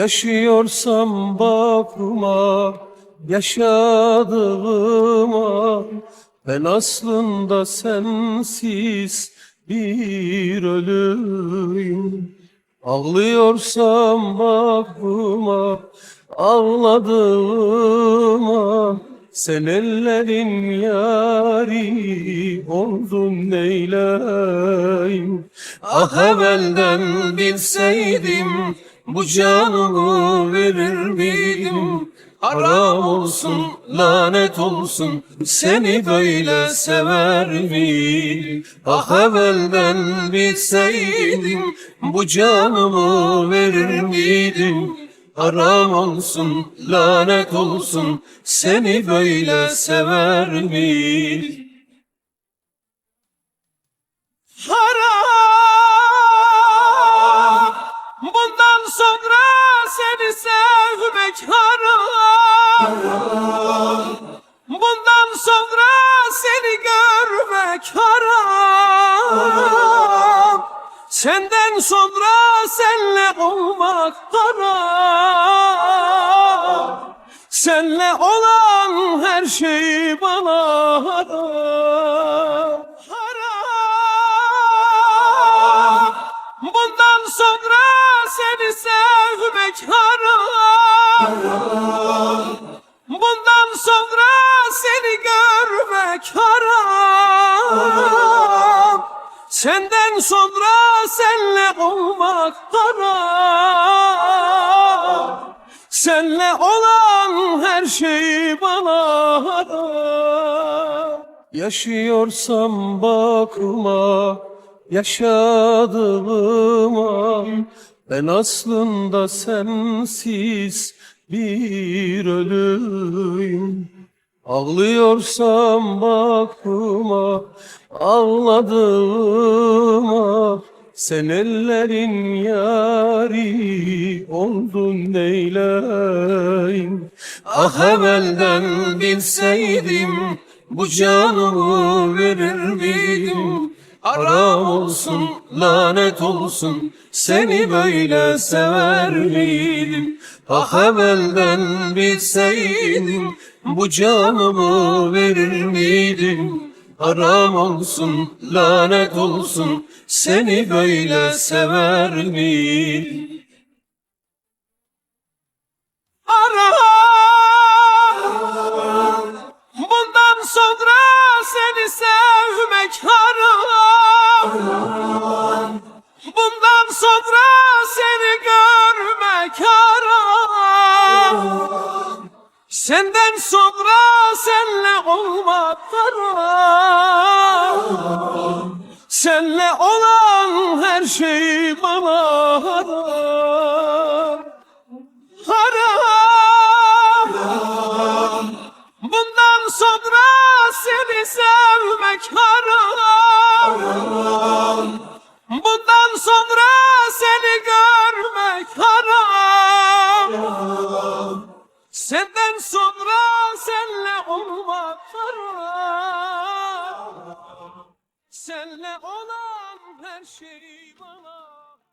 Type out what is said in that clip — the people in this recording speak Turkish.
Yaşıyorsam bakma yaşadığıma. Ben aslında sensiz bir ölüyüm. Ağlıyorsam bakma ağladığıma. Sen ellerin yari oldun neyleyim? Ah evvelden bilseydim bu canımı verir miydim Haram olsun, lanet olsun Seni böyle sever miyim? Ah evvelden bilseydim Bu canımı verir miydim? Haram olsun, lanet olsun Seni böyle sever miyim? Haram Senden sonra senle olmak haram Senle olan her şey bana haram. Haram. Bundan sonra seni sevmek haram. Bundan sonra seni görmek haram Senden sonra senle olmak haram Senle olan her şey bana haram Yaşıyorsam bakma yaşadığıma. Ben aslında sensiz bir ölüyüm Ağlıyorsam bakma ağladığıma Sen ellerin yari oldun neyleyim Ah evvelden bilseydim bu canımı verir miydim Haram olsun, lanet olsun Seni böyle sever miydim? Ah evvelden bilseydim Bu canımı verir miydim? Haram olsun, lanet olsun Seni böyle sever miydim? Haram Bundan sonra seni sevmek haram Bundan sonra seni görmek haram Senden sonra senle olmak haram Senle olan her şey bana haram. Haram. Bundan sonra seni sevmek haram sonra senle olmak haram Senle olan her şey bana